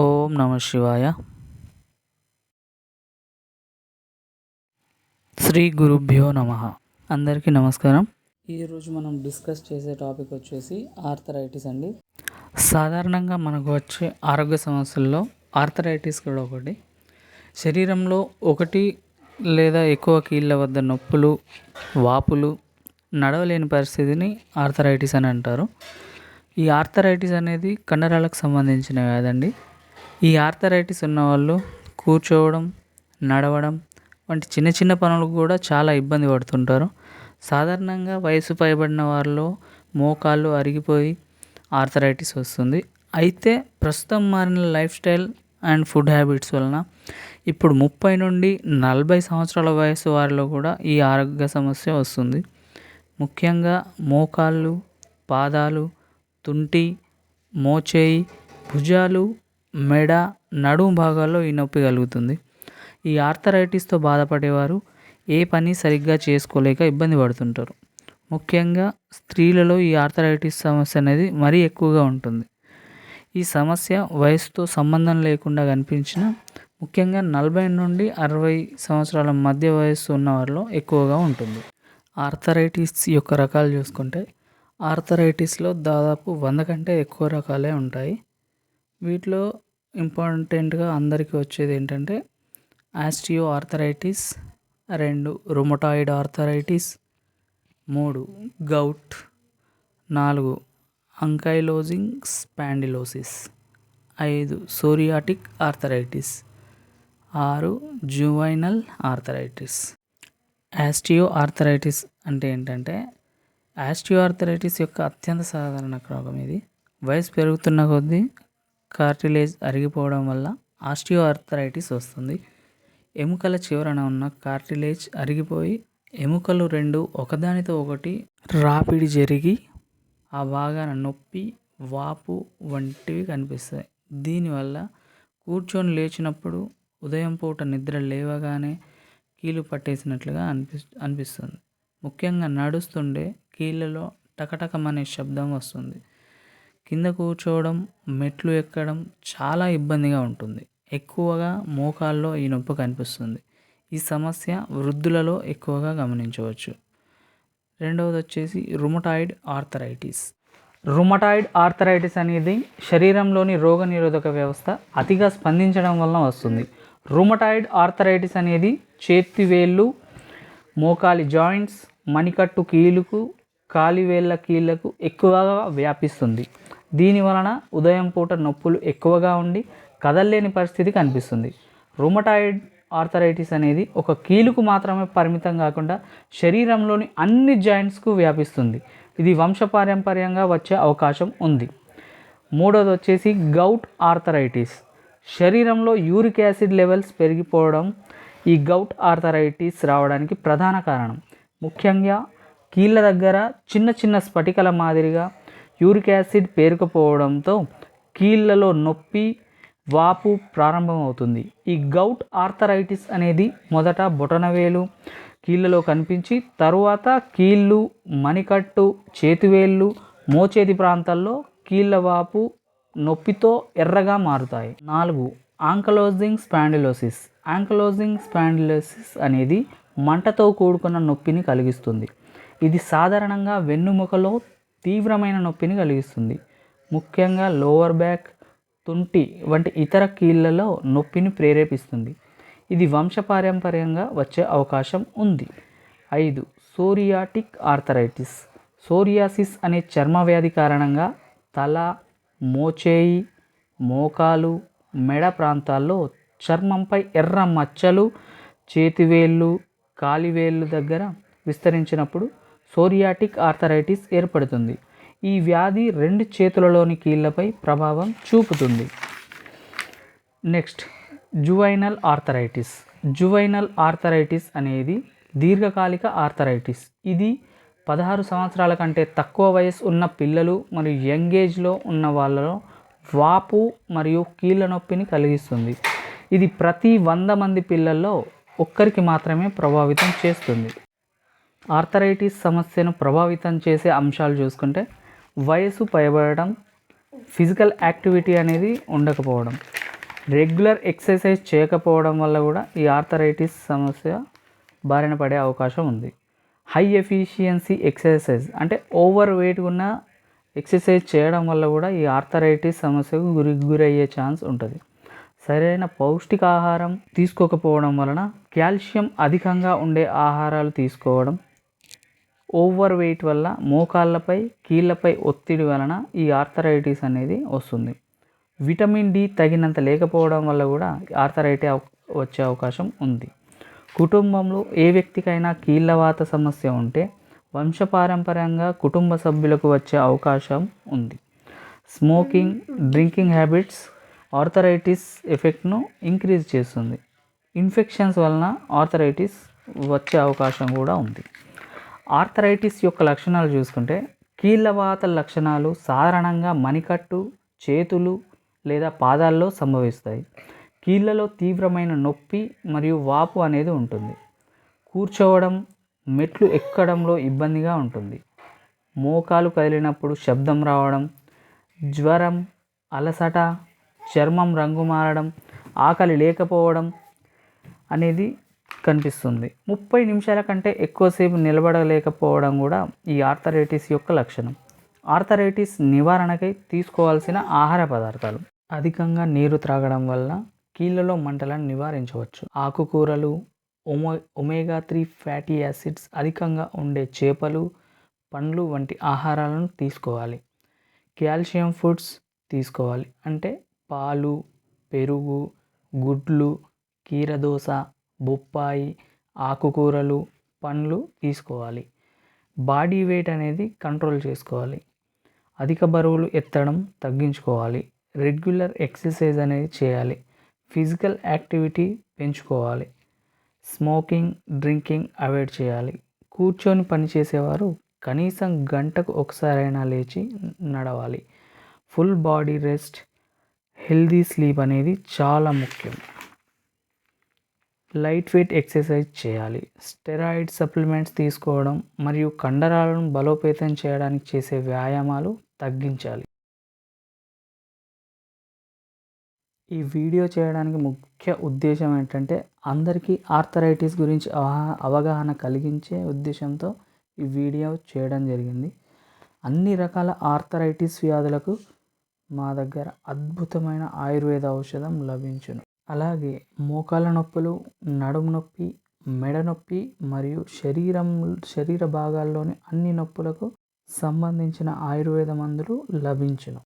ఓం నమ శివాయ. శ్రీ గురుభ్యో నమ. అందరికీ నమస్కారం. ఈరోజు మనం డిస్కస్ చేసే టాపిక్ వచ్చేసి ఆర్థరైటిస్ అండి. సాధారణంగా మనకు వచ్చే ఆరోగ్య సమస్యల్లో ఆర్థరైటిస్ కూడా ఒకటి. శరీరంలో ఒకటి లేదా ఎక్కువ కీళ్ళ వద్ద నొప్పులు వాపులు నడవలేని పరిస్థితిని ఆర్థరైటిస్ అని అంటారు. ఈ ఆర్థరైటిస్ అనేది కండరాలకు సంబంధించిన వ్యాధండి ఈ ఆర్థరైటిస్ ఉన్నవాళ్ళు కూర్చోవడం నడవడం వంటి చిన్న చిన్న పనులకు కూడా చాలా ఇబ్బంది పడుతుంటారు. సాధారణంగా వయసు పైబడిన వారిలో మోకాళ్ళు అరిగిపోయి ఆర్థరైటిస్ వస్తుంది. అయితే ప్రస్తుతం మారిన life style and food habits వలన ఇప్పుడు ముప్పై నుండి నలభై సంవత్సరాల వయసు వారిలో కూడా ఈ ఆరోగ్య సమస్య వస్తుంది. ముఖ్యంగా మోకాళ్ళు పాదాలు తుంటి మోచేయి భుజాలు మెడ నడుము భాగాల్లో ఈ నొప్పి కలుగుతుంది. ఈ ఆర్థరైటిస్తో బాధపడేవారు ఏ పని సరిగ్గా చేసుకోలేక ఇబ్బంది పడుతుంటారు. ముఖ్యంగా స్త్రీలలో ఈ ఆర్థరైటిస్ సమస్య అనేది మరీ ఎక్కువగా ఉంటుంది. ఈ సమస్య వయసుతో సంబంధం లేకుండా కనిపించిన ముఖ్యంగా నలభై నుండి అరవై సంవత్సరాల మధ్య వయస్సు ఉన్న వారిలో ఎక్కువగా ఉంటుంది. ఆర్థరైటిస్ యొక్క రకాలు చూసుకుంటే ఆర్థరైటిస్లో దాదాపు వంద కంటే ఎక్కువ రకాలే ఉంటాయి. వీటిలో ఇంపార్టెంట్గా అందరికీ వచ్చేది ఏంటంటే ఆస్టియో ఆర్థరైటిస్ రెండు రుమటాయిడ్ ఆర్థరైటిస్ మూడు గౌట్ నాలుగు అంకైలోజింగ్ స్పాండిలోసిస్ ఐదు సోరియాటిక్ ఆర్థరైటిస్ ఆరు జువైనల్ ఆర్థరైటిస్. యాస్టియో ఆర్థరైటిస్ అంటే ఏంటంటే యాస్టియో ఆర్థరైటిస్ యొక్క అత్యంత సాధారణ రోగం ఇది. వయసు పెరుగుతున్న కొద్దీ కార్టిలేజ్ అరిగిపోవడం వల్ల ఆస్టియో ఆర్థరైటిస్ వస్తుంది. ఎముకల చివరన ఉన్న కార్టిలేజ్ అరిగిపోయి ఎముకలు రెండు ఒకదానితో ఒకటి రాపిడి జరిగి ఆ భాగాన నొప్పి వాపు వంటివి కనిపిస్తాయి. దీనివల్ల కూర్చొని లేచినప్పుడు ఉదయం పూట నిద్ర లేవగానే కీలు పట్టేసినట్లుగా అనిపి అనిపిస్తుంది. ముఖ్యంగా నడుస్తుండే కీళ్ళలో టకటకమనే శబ్దం వస్తుంది. కింద కూర్చోవడం మెట్లు ఎక్కడం చాలా ఇబ్బందిగా ఉంటుంది. ఎక్కువగా మోకాల్లో ఈ నొప్పి కనిపిస్తుంది. ఈ సమస్య వృద్ధులలో ఎక్కువగా గమనించవచ్చు. రెండవది వచ్చేసి రుమటాయిడ్ ఆర్థరైటిస్ రుమటాయిడ్ ఆర్థరైటిస్ అనేది శరీరంలోని రోగనిరోధక వ్యవస్థ అతిగా స్పందించడం వలన వస్తుంది. రుమటాయిడ్ ఆర్థరైటిస్ అనేది చేతివేళ్ళు మోకాలి జాయింట్స్ మణికట్టు కీలుకు కాలివేళ్ళ కీళ్ళకు ఎక్కువగా వ్యాపిస్తుంది. దీని వలన ఉదయం పూట నొప్పులు ఎక్కువగా ఉండి కదల్లేని పరిస్థితి కనిపిస్తుంది. రుమటాయిడ్ ఆర్థరైటిస్ అనేది ఒక కీలుకు మాత్రమే పరిమితం కాకుండా శరీరంలోని అన్ని జాయింట్స్కు వ్యాపిస్తుంది. ఇది వంశపారంపర్యంగా వచ్చే అవకాశం ఉంది. మూడోది వచ్చేసి గౌట్ ఆర్థరైటిస్. శరీరంలో యూరిక్ యాసిడ్ లెవెల్స్ పెరిగిపోవడం ఈ గౌట్ ఆర్థరైటిస్ రావడానికి ప్రధాన కారణం. ముఖ్యంగా కీళ్ళ దగ్గర చిన్న చిన్న స్ఫటికల మాదిరిగా యూరిక్ యాసిడ్ పేరుకుపోవడంతో కీళ్ళలో నొప్పి వాపు ప్రారంభమవుతుంది. ఈ గౌట్ ఆర్థరైటిస్ అనేది మొదట బొటనవేలు కీళ్ళలో కనిపించి తరువాత కీళ్ళు మణికట్టు చేతివేళ్ళు మోచేతి ప్రాంతాల్లో కీళ్ళ వాపు నొప్పితో ఎర్రగా మారుతాయి. నాలుగు ఆంకలోజింగ్ స్పాండిలోసిస్. ఆంకలోజింగ్ స్పాండిలోసిస్ అనేది మంటతో కూడుకున్న నొప్పిని కలిగిస్తుంది. ఇది సాధారణంగా వెన్నుముకలో తీవ్రమైన నొప్పిని కలిగిస్తుంది. ముఖ్యంగా లోవర్ బ్యాక్ తుంటి వంటి ఇతర కీళ్ళలో నొప్పిని ప్రేరేపిస్తుంది. ఇది వంశపారంపర్యంగా వచ్చే అవకాశం ఉంది. ఐదు సోరియాటిక్ ఆర్థరైటిస్. సోరియాసిస్ అనే చర్మ వ్యాధి కారణంగా తల మోచేయి మోకాలు మెడ ప్రాంతాల్లో చర్మంపై ఎర్ర మచ్చలు చేతివేళ్ళు కాలివేళ్ళు దగ్గర విస్తరించినప్పుడు సోరియాటిక్ ఆర్థరైటిస్ ఏర్పడుతుంది. ఈ వ్యాధి రెండు చేతులలోని కీళ్ళపై ప్రభావం చూపుతుంది. Next juvenile arthritis. Juvenile arthritis అనేది దీర్ఘకాలిక ఆర్థరైటిస్. ఇది పదహారు సంవత్సరాల కంటే తక్కువ వయసు ఉన్న పిల్లలు మరియు యంగ్ ఏజ్లో ఉన్న వాళ్ళలో వాపు మరియు కీళ్ళ నొప్పిని కలిగిస్తుంది. ఇది ప్రతి వంద మంది పిల్లల్లో ఒక్కరికి మాత్రమే ప్రభావితం చేస్తుంది. ఆర్థరైటిస్ సమస్యను ప్రభావితం చేసే అంశాలు చూసుకుంటే వయసు పైబడడం ఫిజికల్ యాక్టివిటీ అనేది ఉండకపోవడం రెగ్యులర్ ఎక్సర్సైజ్ చేయకపోవడం వల్ల కూడా ఈ ఆర్థరైటిస్ సమస్య బారిన పడే అవకాశం ఉంది. హై ఎఫిషియన్సీ ఎక్సర్సైజ్ అంటే ఓవర్ వెయిట్ ఉన్న ఎక్సర్సైజ్ చేయడం వల్ల కూడా ఈ ఆర్థరైటిస్ సమస్యకు గురి గురయ్యే ఛాన్స్ ఉంటుంది. సరైన పౌష్టికాహారం తీసుకోకపోవడం వలన కాల్షియం అధికంగా ఉండే ఆహారాలు తీసుకోవడం ఓవర్ వెయిట్ వల్ల మోకాళ్ళపై కీళ్ళపై ఒత్తిడి వలన ఈ ఆర్థరైటిస్ అనేది వస్తుంది. విటమిన్ డి తగినంత లేకపోవడం వల్ల కూడా ఆర్థరైటి వచ్చే అవకాశం ఉంది. కుటుంబంలో ఏ వ్యక్తికైనా కీళ్ళవాత సమస్య ఉంటే వంశపారంపర్యంగా కుటుంబ సభ్యులకు వచ్చే అవకాశం ఉంది. స్మోకింగ్ డ్రింకింగ్ హ్యాబిట్స్ ఆర్థరైటిస్ ఎఫెక్ట్ను ఇంక్రీజ్ చేస్తుంది. ఇన్ఫెక్షన్స్ వలన ఆర్థరైటిస్ వచ్చే అవకాశం కూడా ఉంది. ఆర్థరైటిస్ యొక్క లక్షణాలు చూసుకుంటే కీళ్ళవాత లక్షణాలు సాధారణంగా మణికట్టు చేతులు లేదా పాదాల్లో సంభవిస్తాయి. కీళ్ళలో తీవ్రమైన నొప్పి మరియు వాపు అనేది ఉంటుంది. కూర్చోవడం మెట్లు ఎక్కడంలో ఇబ్బందిగా ఉంటుంది. మోకాలు కదిలినప్పుడు శబ్దం రావడం జ్వరం అలసట చర్మం రంగు మారడం ఆకలి లేకపోవడం అనేది కనిపిస్తుంది. ముప్పై నిమిషాల కంటే ఎక్కువసేపు నిలబడలేకపోవడం కూడా ఈ ఆర్థరైటిస్ యొక్క లక్షణం. ఆర్థరైటిస్ నివారణకై తీసుకోవాల్సిన ఆహార పదార్థాలు. అధికంగా నీరు త్రాగడం వల్ల కీళ్ళలో మంటలను నివారించవచ్చు. ఆకుకూరలు ఒమో ఒమేగా త్రీ ఫ్యాటీ యాసిడ్స్ అధికంగా ఉండే చేపలు పండ్లు వంటి ఆహారాలను తీసుకోవాలి. కాల్షియం ఫుడ్స్ తీసుకోవాలి. అంటే పాలు పెరుగు గుడ్లు కీరదోస బొప్పాయి ఆకుకూరలు పండ్లు తీసుకోవాలి. బాడీ వెయిట్ అనేది కంట్రోల్ చేసుకోవాలి. అధిక బరువులు ఎత్తడం తగ్గించుకోవాలి. రెగ్యులర్ ఎక్సర్సైజ్ అనేది చేయాలి. ఫిజికల్ యాక్టివిటీ పెంచుకోవాలి. స్మోకింగ్ డ్రింకింగ్ అవాయిడ్ చేయాలి. కూర్చొని పనిచేసేవారు కనీసం గంటకు ఒకసారైనా లేచి నడవాలి. Full body rest healthy sleep అనేది చాలా ముఖ్యం. లైట్ వెయిట్ ఎక్సర్సైజ్ చేయాలి. స్టెరాయిడ్ సప్లిమెంట్స్ తీసుకోవడం మరియు కండరాలను బలోపేతం చేయడానికి చేసే వ్యాయామాలు తగ్గించాలి. ఈ వీడియో చేయడానికి ముఖ్య ఉద్దేశం ఏంటంటే అందరికీ ఆర్థరైటిస్ గురించి అవగాహన కలిగించే ఉద్దేశంతో ఈ వీడియో చేయడం జరిగింది. అన్ని రకాల ఆర్థరైటిస్ వ్యాధులకు మా దగ్గర అద్భుతమైన ఆయుర్వేద ఔషధం లభించును. అలాగే మోకాళ్ళ నొప్పులు నడుము నొప్పి మెడ నొప్పి మరియు శరీరం శరీర భాగాల్లోని అన్ని నొప్పులకు సంబంధించిన ఆయుర్వేద మందులు లభించును.